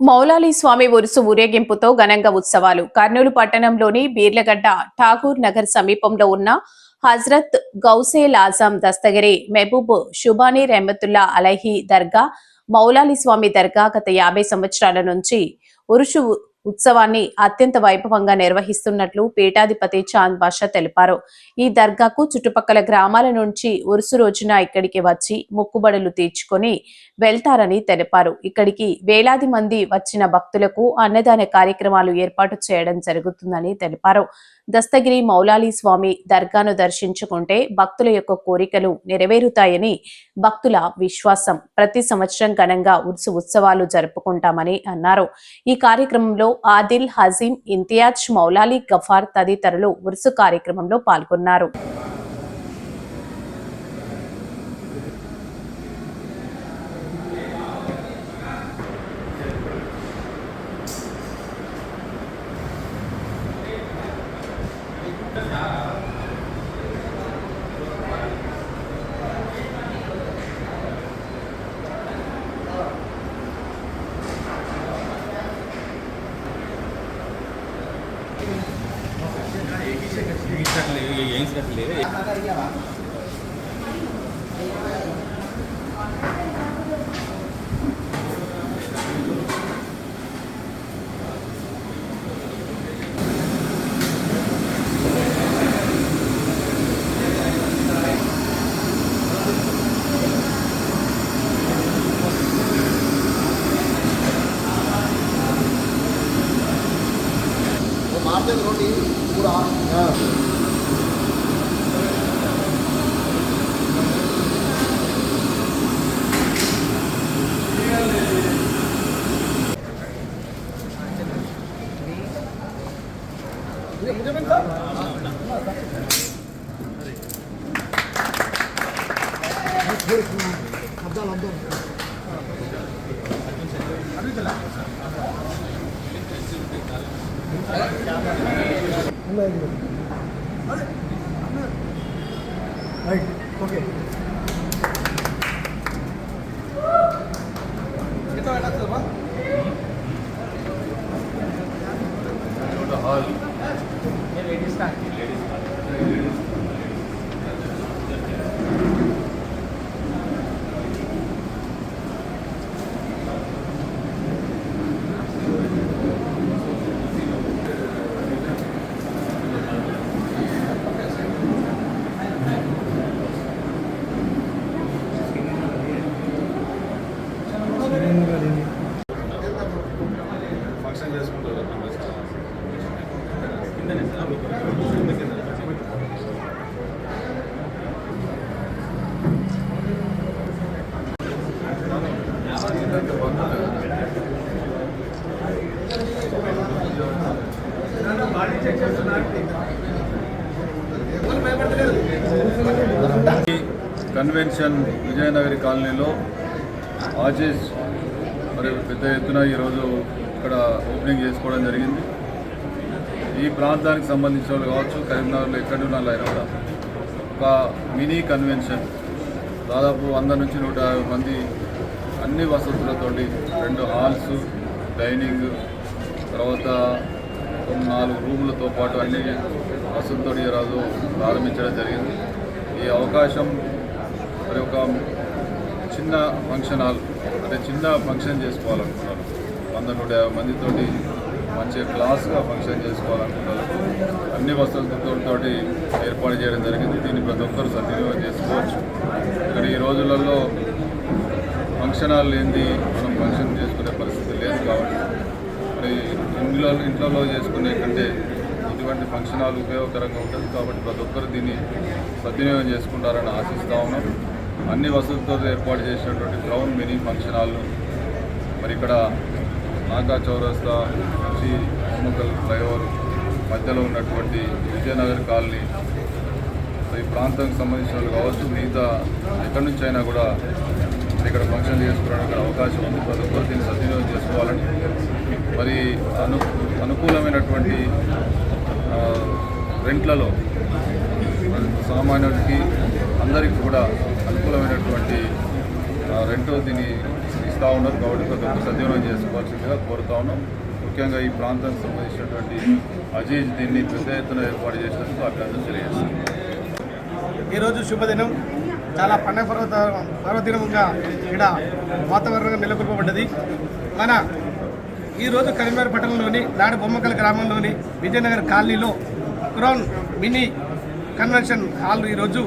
మౌలాలి స్వామి ఉరుసు ఊరేగింపుతో ఘనంగా ఉత్సవాలు. కర్నూలు పట్టణంలోని బీర్లగడ్డ ఠాకూర్ నగర్ సమీపంలో ఉన్న హజ్రత్ గౌసేల్ ఆజాం దస్తగిరి మెహబూబ్ షుబానీ రెహమతుల్లా అలహీ దర్గా మౌలాలి స్వామి దర్గా గత యాభై సంవత్సరాల నుంచి ఉరుషు ఉత్సవాన్ని అత్యంత వైభవంగా నిర్వహిస్తున్నట్లు పీఠాధిపతి చాంద్ బాషా తెలిపారు. ఈ దర్గాకు చుట్టుపక్కల గ్రామాల నుంచి ఉరుసు రోజున ఇక్కడికి వచ్చి మొక్కుబడులు తీర్చుకొని వెళ్తారని తెలిపారు. ఇక్కడికి వేలాది మంది వచ్చిన భక్తులకు అన్నదాన కార్యక్రమాలు ఏర్పాటు చేయడం జరుగుతుందని తెలిపారు. దస్తగిరి మౌలాలి స్వామి దర్గాను దర్శించుకుంటే భక్తుల యొక్క కోరికలు నెరవేరుతాయని భక్తుల విశ్వాసం. ప్రతి సంవత్సరం ఘనంగా ఉరుసు ఉత్సవాలు జరుపుకుంటామని అన్నారు. ఈ కార్యక్రమంలో ఆదిల్ హజీం ఇంతియాజ్ మౌలాలి గఫార్ తదితరులు ఉరుసు కార్యక్రమంలో పాల్గొన్నారు. యంగ్స్టర్లు యంగ్స్టర్లు Right. Okay. పెన్షన్ విజయనగరి కాలనీలో ఆజేష్ మరి పెద్ద ఎత్తున ఈరోజు ఇక్కడ ఓపెనింగ్ చేసుకోవడం జరిగింది. ఈ ప్రాంతానికి సంబంధించిన వాళ్ళు కావచ్చు కరీంనగర్లో ఎక్కడి ఉన్న వాళ్ళు అయినా కూడా ఒక మినీ కన్వెన్షన్. దాదాపు వంద నుంచి నూట యాభై మంది అన్ని వసతులతోటి రెండు హాల్స్ డైనింగ్ తర్వాత నాలుగు రూములతో పాటు అన్ని వసతులతో ఈరోజు ప్రారంభించడం జరిగింది. ఈ అవకాశం మరి ఒక చిన్న ఫంక్షన్ హాల్ అంటే చిన్న ఫంక్షన్ చేసుకోవాలనుకున్నారు. వంద నూట యాభై మందితోటి మంచిగా క్లాస్గా ఫంక్షన్ చేసుకోవాలనుకున్నారు. అన్ని వసతులతో ఏర్పాటు చేయడం జరిగింది. దీన్ని ప్రతి ఒక్కరు సద్వినియోగం చేసుకోవచ్చు. ఇక్కడ ఈ రోజులలో ఫంక్షన్ హాల్ లేనిది మనం ఫంక్షన్ చేసుకునే పరిస్థితి లేదు కాబట్టి. మరి ఇంట్లో ఇంట్లో చేసుకునే కంటే ఇటువంటి ఫంక్షన్ హాల్ ఉపయోగకరంగా ఉంటుంది కాబట్టి ప్రతి ఒక్కరు దీన్ని సద్వినియోగం చేసుకుంటారని ఆశిస్తూ ఉన్నాం. అన్ని వసతులతో ఏర్పాటు చేసినటువంటి గ్రౌండ్ మినీ ఫంక్షన్ హాల్ను మరి ఇక్కడ నాకా చౌరస్తా నుంచి హనుమకల్ ఫ్లైఓవర్ మధ్యలో ఉన్నటువంటి విజయనగర్ కాలనీ ఈ ప్రాంతానికి సంబంధించిన వాళ్ళు కావచ్చు మిగతా ఎక్కడి నుంచి అయినా కూడా ఇక్కడ ఫంక్షన్ చేసుకోవడానికి అవకాశం ఉంది. ప్రతి ఒక్కరు దీన్ని సద్వినియోగం చేసుకోవాలని మరి అను అనుకూలమైనటువంటి రెంట్లలో సామాన్యుడికి అందరికీ కూడా అనుకూలమైనటువంటి ఆ, రెంటో దీన్ని ఇస్తూ ఉన్నారు. కాబట్టి ప్రతి సద్వినియోగం చేసుకోవాల్సిందిగా కోరుతా ఉన్నాం. ముఖ్యంగా ఈ ప్రాంతానికి సంబంధించినటువంటి అజీజ్ దీన్ని పెద్ద ఎత్తున ఏర్పాటు చేసినందుకు అభినందన తెలియజేస్తాం ఈరోజు శుభదినం. చాలా పండగ పర్వత పర్వదినంగా ఇక్కడ వాతావరణంగా నెలకొల్పబడ్డది. మన ఈరోజు కరీంనగర్ పట్టణంలోని నాడు బొమ్మకల్ గ్రామంలోని విజయనగర్ కాలనీలో క్రౌన్ మినీ కన్వెన్షన్ హాల్ ఈరోజు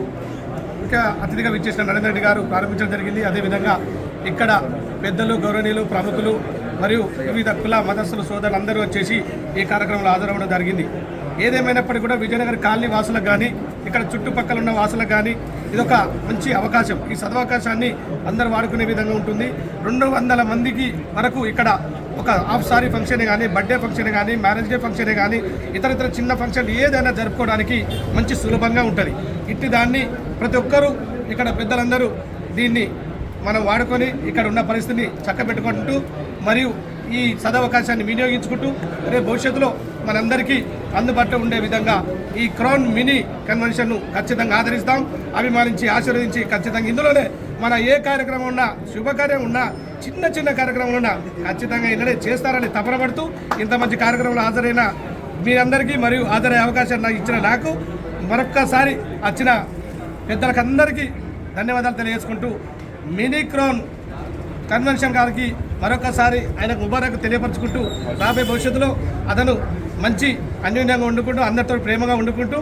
ముఖ్య అతిథిగా విచ్చేసిన నరేంద్ర రెడ్డి గారు ప్రారంభించడం జరిగింది. అదేవిధంగా ఇక్కడ పెద్దలు గౌరవనీయులు ప్రముఖులు మరియు వివిధ కుల మతస్థులు సోదరులందరూ వచ్చేసి ఈ కార్యక్రమంలో హాజరవడం జరిగింది. ఏదేమైనప్పటికీ కూడా విజయనగర్ కాలనీ వాసులకు కానీ ఇక్కడ చుట్టుపక్కల ఉన్న వాసులకు కానీ ఇదొక మంచి అవకాశం. ఈ సదవకాశాన్ని అందరూ వాడుకునే విధంగా ఉంటుంది. రెండు వందల మందికి వరకు ఇక్కడ ఒక హాఫ్ సారీ ఫంక్షన్ కానీ బర్త్డే ఫంక్షన్ కానీ మ్యారేజ్ డే ఫంక్షన్ కానీ ఇతర ఇతర చిన్న ఫంక్షన్ ఏదైనా జరుపుకోవడానికి మంచి సులభంగా ఉంటుంది. ఇట్టి దాన్ని ప్రతి ఒక్కరూ ఇక్కడ పెద్దలందరూ దీన్ని మనం వాడుకొని ఇక్కడ ఉన్న పరిస్థితిని చక్కబెట్టుకుంటూ మరియు ఈ సదవకాశాన్ని వినియోగించుకుంటూ రేపు భవిష్యత్తులో మనందరికీ అందుబాటులో ఉండే విధంగా ఈ క్రౌన్ మినీ కన్వెన్షన్ను ఖచ్చితంగా ఆదరిస్తాం. అభిమానించి ఆశీర్వదించి ఖచ్చితంగా ఇందులోనే మన ఏ కార్యక్రమం ఉన్నా శుభకార్యం ఉన్నా చిన్న చిన్న కార్యక్రమంలో ఖచ్చితంగా ఇళ్ళనే చేస్తారని తపన పడుతూ ఇంత మంచి కార్యక్రమంలో హాజరైన మీరందరికీ మరియు హాజరయ్యే అవకాశం నాకు ఇచ్చిన నాకు మరొక్కసారి వచ్చిన పెద్దలకందరికీ ధన్యవాదాలు తెలియజేసుకుంటూ మినీక్రోన్ కన్వెన్షన్ గారికి మరొకసారి ఆయనకు ముబారక్ తెలియపరచుకుంటూ రాబోయే భవిష్యత్తులో అతను మంచి అన్యోన్యంగా వండుకుంటూ అందరితో ప్రేమగా వండుకుంటూ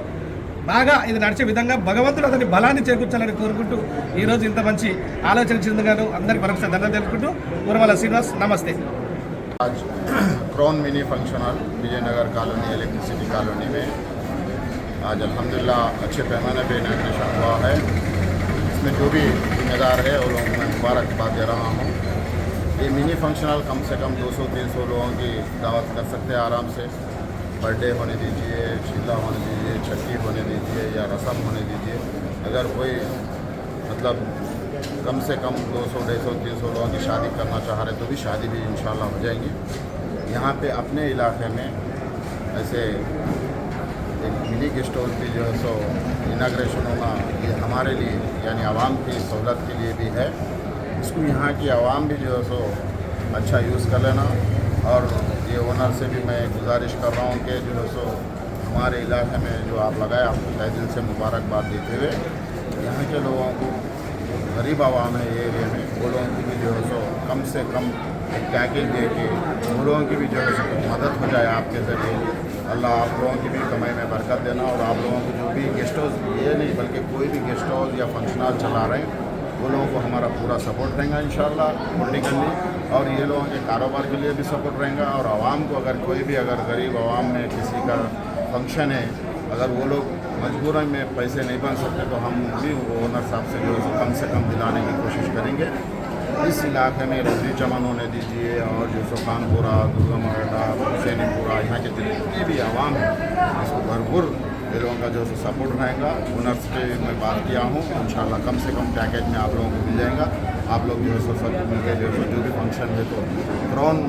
బాగా ఇది నడిచే విధంగా భగవంతుడు అతని బలాన్ని చేకూర్చాలని కోరుకుంటూ ఈరోజు ఇంత మంచి ఆలోచన చెందుగాను అందరికీ మరొకసారి ధన్యవాదాలు తెలుపుకుంటూ ఊరమల శ్రీనివాస్ నమస్తే आज crown mini function hall Vijaynagar colony electricity colony में आज अल्हम्दुलिल्लाह अच्छे पैमाने पे इनाग्रेशन हुआ है इसमें जो भी जिम्मेदार है वो लोगों को मैं मुबारकबाद दे रहा हूँ ये मिनी फंक्शन हॉल कम से कम 200-300 लोगों की दावत कर सकते हैं आराम से پر ڈے ہونے دیجیے شیلا ہونے دیجیے چھٹی ہونے دیجیے یا رسم ہونے دیجیے اگر کوئی مطلب کم سے کم دو سو ڈھائی سو، تین سو لوگوں کی شادی کرنا چاہ رہے تو بھی شادی بھی انشاءاللہ ہو جائیں گی۔ یہاں پہ اپنے علاقے میں ایسے ایک منی اسٹور کی جو ہے سو اناگریشن ہونا یہ ہمارے لیے یعنی عوام کی سہولت کے لیے بھی ہے۔ اس کو یہاں کی عوام بھی جو ہے سو اچھا یوز کر لینا۔ اور یہ اونر سے بھی میں گزارش کر رہا ہوں کہ جو ہے سو ہمارے علاقے میں جو آپ لگائے آپ کو دل سے مبارکباد دیتے ہوئے یہاں کے لوگوں کو غریب عوام ہے ایریے میں، وہ لوگوں کی بھی جو ہے سو کم سے کم پیکیج دے کے ان لوگوں کی بھی جو ہے سو مدد ہو جائے آپ کے ذریعے۔ اللہ آپ لوگوں کی بھی کمائی میں برکت دینا اور آپ لوگوں کو جو بھی گیسٹ ہاؤس یہ نہیں بلکہ کوئی بھی گیسٹ ہاؤس یا فنکشن چلا رہے ہیں وہ لوگوں کو ہمارا پورا سپورٹ رہے گا انشاءاللہ اللہ میں اور یہ لوگوں کے کاروبار کے لیے بھی سپورٹ رہے گا۔ اور عوام کو اگر کوئی بھی اگر غریب عوام میں کسی کا فنکشن ہے، اگر وہ لوگ مجبوراً میں پیسے نہیں بن سکتے، تو ہم بھی وہ اونر صاحب سے جو کم سے کم دلانے کی کوشش کریں گے۔ اس علاقے میں روزی چمن ہونے دیجیے اور جو سو خان پورہ درگا مرڈا حسین پورہ، یہاں کے جتنی بھی عوام ہیں، اس کو بھرپور یہ لوگوں کا جو سپورٹ رہے گا اونرس پہ میں بات کیا ہوں، انشاءاللہ کم سے کم پیکیج میں آپ لوگوں کو مل جائے گا۔ آپ لوگ جو ہے سب مل کے جو ہے جو بھی فنکشن ہے تو کرون